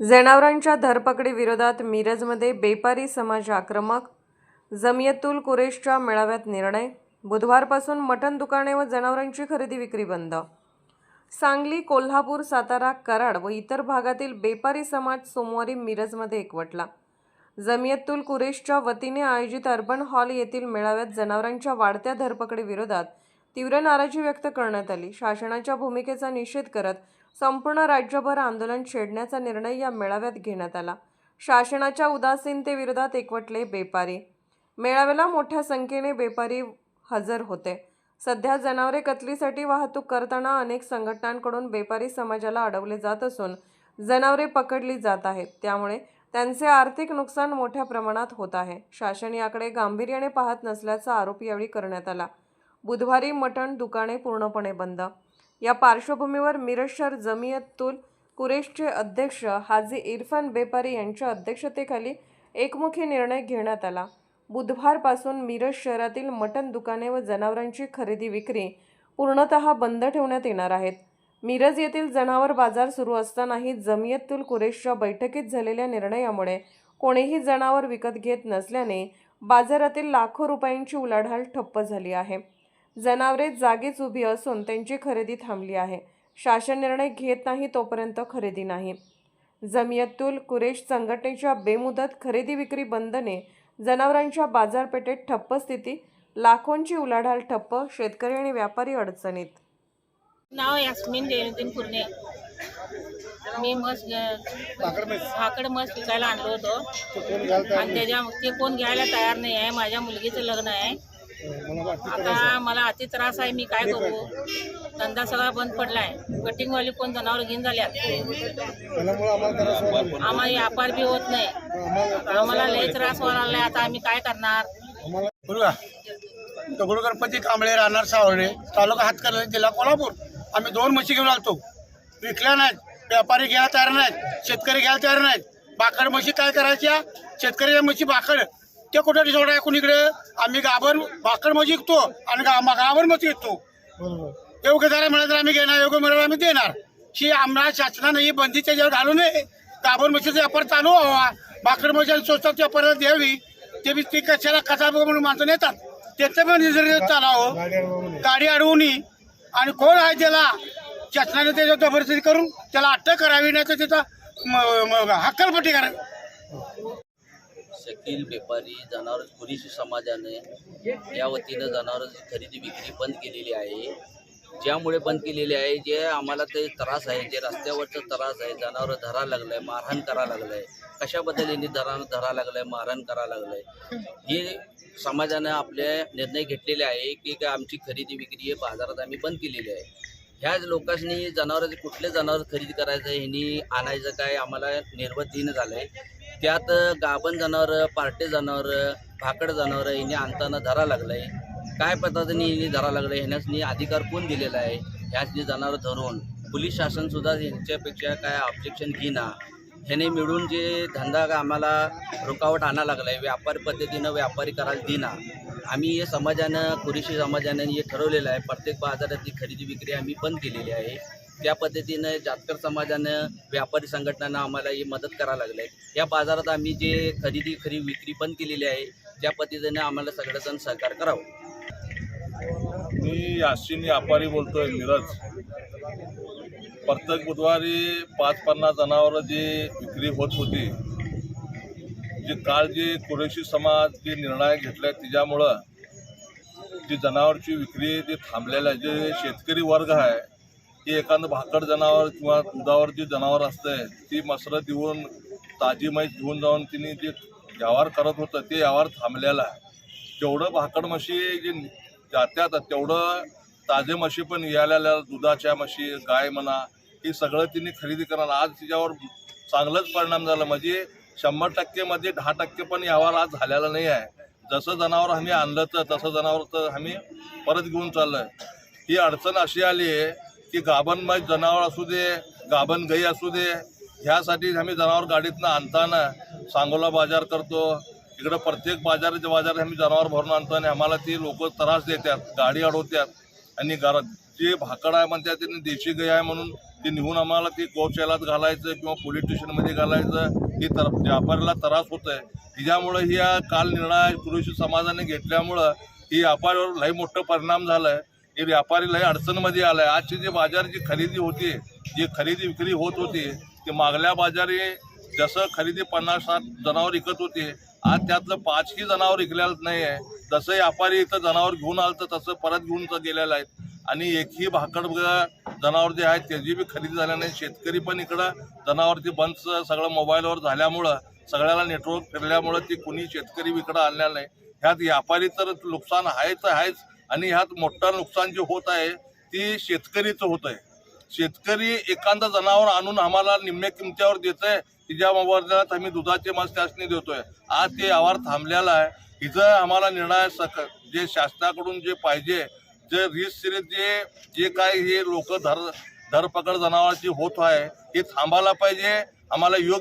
जनावरांच्या धरपकडी विरोधात मिरजमध्ये बेपारी समाज आक्रमक जमियतुल कुरेशच्या मेळाव्यात निर्णय बुधवारपासून मटण दुकाने व जनावरांची खरेदी विक्री बंद. सांगली कोल्हापूर सातारा कराड व इतर भागातील बेपारी समाज सोमवारी मिरजमध्ये एकवटला. जमियतुल कुरेशच्या वतीने आयोजित अर्बन हॉल येथील मेळाव्यात जनावरांच्या वाढत्या धरपकडी विरोधात तीव्र नाराजी व्यक्त करण्यात आली. शासनाच्या भूमिकेचा निषेध करत संपूर्ण राज्यभर आंदोलन छेडण्याचा निर्णय या मेळाव्यात घेण्यात आला. शासनाच्या उदासीनतेविरोधात एकवटले बेपारी. मेळाव्याला मोठ्या संख्येने बेपारी हजर होते. सध्या जनावरे कतलीसाठी वाहतूक करताना अनेक संघटनांकडून बेपारी समाजाला अडवले जात असून जनावरे पकडली जात आहेत. त्यामुळे त्यांचे आर्थिक नुकसान मोठ्या प्रमाणात होत आहे. शासन याकडे गांभीर्याने पाहत नसल्याचा आरोप यावेळी करण्यात आला. बुधवारी मटण दुकाने पूर्णपणे बंद. या पार्श्वभूमीवर मिरज शहर जमियतुल कुरेशचे अध्यक्ष हाजी इरफान बेपारी यांच्या अध्यक्षतेखाली एकमुखी निर्णय घेण्यात आला. बुधवारपासून मिरज शहरातील मटण दुकाने व जनावरांची खरेदी विक्री पूर्णतः बंद ठेवण्यात येणार आहेत. मिरज येथील जनावर बाजार सुरू असतानाही जमियतुल कुरेशच्या बैठकीत झालेल्या निर्णयामुळे कोणीही जनावर विकत घेत नसल्याने बाजारातील लाखो रुपयांची उलाढाल ठप्प झाली आहे. जनावरे जागीच उभी असून त्यांची खरेदी थांबली आहे. शासन निर्णय घेत नाही तोपर्यंत खरेदी नाही. जमियतुल कुरेश संघटनेच्या बेमुदत खरेदी विक्री बंदने जनावरांच्या बाजारपेठेत ठप्प स्थिती लाखोंची उलाढाल ठप्प शेतकरी आणि व्यापारी अडचणीत. नाव यास्मिन जयनुद्दीन कुर्णे मी मस भाकड मस विकायला आणलो होतो. आणि त्याच्या ते कोण घ्यायला तयार नाही आहे माझ्या मुलगीचं लग्न आहे. आता मला अति त्रास आहे मी काय करू? धंदा सगळा बंद पडलाय. कटिंगवाली कोण जनावर घेऊन झाल्यात आम्हाला व्यापार बी होत नाही. आम्हाला लय त्रास व्हायला लागलाय. आता आम्ही काय करणार? दगडू गणपती कांबळे राहणार सावळे. तालुका हातकर्ली जिल्हा कोल्हापूर. आम्ही दोन म्हशी घेऊन आलतो. विकल्या नाहीत. व्यापारी घ्यायला तयार नाहीत. शेतकरी घ्यायला तयार नाहीत. बाकड म्हशी काय करायच्या? शेतकऱ्याच्या म्हशी बाकड. ते कुठे सोडाय कुणीकडे आम्ही गाभर बाकड म्हशी विकतो आणि गा गाभर म्हशी विकतो योग्य दरा मिळाला तर आम्ही घेणार योग्य मिळालं आम्ही देणार. ही आम्हाला शासनाने ही बंदी त्याच्यावर घालू नये. गाभर म्हशीचा व्यापार चालू व्हावा. म्हशी आणि स्वस्तात व्यापाराला द्यावी. ते बी ती कशाला कसा म्हणून माणसं नेतात. त्याचं पण निसर्ग चालावं. गाडी अडवून आणि कोण आहे त्याला? शासनाने त्याच्यावर जबरदस्ती करून त्याला अटक करावी नाही तर त्याचा हक्कलपट्टी करावी शकील व्यापारी जनावर कुरीशी समाजाने या वतीनं जनावर खरेदी विक्री बंद केलेली आहे. ज्यामुळे बंद केलेली आहे जे आम्हाला ते त्रास आहे जे रस्त्यावरचा त्रास आहे जनावर धरा लागलंय मारहाण करा लागलंय. कशाबद्दल यांनी धरा धरा लागलंय मारहाण करा लागलंय? हे समाजानं आपले निर्णय घेतलेले आहे की आमची खरेदी विक्री बाजारात आम्ही बंद केलेली आहे. ह्याच लोकांनी जनावरांचे कुठले जनावर खरेदी करायचं ह्यांनी आणायचं काय आम्हाला निर्वधीनं झालं आहे त्यात गाभण जनावर पार्टे जनावर भाकड जनावर हिने आणताना धरा लागलंय. काय पद्धतीने हिने धरा लागलंय ह्याच्यानी अधिकार कोण दिलेला आहे? ह्याचनी जनावर धरून. पोलीस शासन सुद्धा काय ऑब्जेक्शन घेईना. ह्याने मिळून जे धंदा आम्हाला रुकावट आणा लागलाय व्यापारी पद्धतीनं व्यापारी करायला देना आम्ही हे समाजानं कुरेशी समाजानं हे ठरवलेलं आहे. प्रत्येक बाजारातली खरेदी विक्री आम्ही बंद केलेली आहे. त्या पद्धतीनं जातकर समाजानं व्यापारी संघटनांना आम्हाला ही मदत करायला लागलं आहे या बाजारात आम्ही जे खरेदी खरी विक्री पण केलेली आहे त्या पद्धतीनं आम्हाला सगळेजण सहकार करावं. मी याशिन व्यापारी बोलतोय मिरज. प्रत्येक बुधवारी पाच पन्नास जनावरं जी विक्री होत होती जी काल जी कुरेशी समाज जे निर्णय घेतलाय त्याच्यामुळं जी जनावरची विक्री जी थांबलेलं आहे जे शेतकरी वर्ग आहे ते एखादं भाकड जनावर किंवा दुधावर जी जनावर असतंय ती मसरत देऊन ताजी म्हैस घेऊन जाऊन तिने जे व्यवहार करत होतं ते व्यवहार थांबलेला आहे. जेवढं भाकड म्हशी जे जात्यात तेवढं ताजे म्हशी पण यायला दुधाच्या म्हशी गाय म्हणा हे सगळं तिने खरेदी करणार आज तिच्यावर चांगलंच परिणाम झाला. म्हणजे शंभर टक्केमध्ये दहा टक्के पण यावर आज झालेला नाही आहे. जसं जनावर आम्ही आणलं तर तसं जनावर तर आम्ही परत घेऊन चाललं ही अडचण अशी आली आहे की गाभण म्हैस जनावर असू दे गाभण गाई असू दे ह्यासाठी आम्ही जनावर गाडीतनं आणताना सांगोला बाजार करतो. इकडं प्रत्येक बाजाराच्या बाजारात आम्ही जनावर भरून आणतो आणि आम्हाला ती लोक त्रास देतात गाडी अडवतात. आणि घरात जे भाकड आहे म्हणतात त्यांनी देशी गाय आहे म्हणून ते नेऊन आम्हाला ती गौशालात घालायचं किंवा पोलीस स्टेशनमध्ये घालायचं. हे तर व्यापाऱ्याला त्रास होत आहे तिच्यामुळं ही काल निर्णय कृषी समाजाने घेतल्यामुळं ही व्यापाऱ्यावर लई मोठं परिणाम झाला आहे हे व्यापारी लय अडचणमध्ये आला आहे आजची जी बाजाराची खरेदी होती जी खरेदी विक्री होत होती ते मागल्या बाजारी जसं खरेदी पन्नास साठ जनावर विकत होते आज त्यातलं पाचही जनावर विकलेलं नाही आहे जसं व्यापारी इथं जनावर घेऊन आलं तर तसं परत घेऊन तर गेलेलं आहेत. आणि एकही भाकड जनावर जे आहेत त्याची बी खरेदी झाल्या नाही. शेतकरी पण इकडं जनावरती बंद सगळं मोबाईलवर झाल्यामुळं सगळ्याला नेटवर्क फिरल्यामुळं ती कुणी शेतकरी इकडं आणलेलं नाही. ह्यात व्यापारी तर नुकसान आहेच आहेच आणि ह्यात मोठं नुकसान जे होत आहे ती शेतकरीचं होत आहे. शेतकरी एखादं जनावर आणून आम्हाला निम्म्या किमत्यावर देत आहे तिच्या मोबदल्यात आम्ही दुधाचे मास त्यासनी देतोय. आज ते आवार थांबलेला आहे. इथं आम्हाला निर्णय सक जे शासनाकडून जे पाहिजे जे रीस जे जे काय हे लोक धर धरपकड जनावरांची होत आहे हे थांबायला पाहिजे. आम्हाला योग्य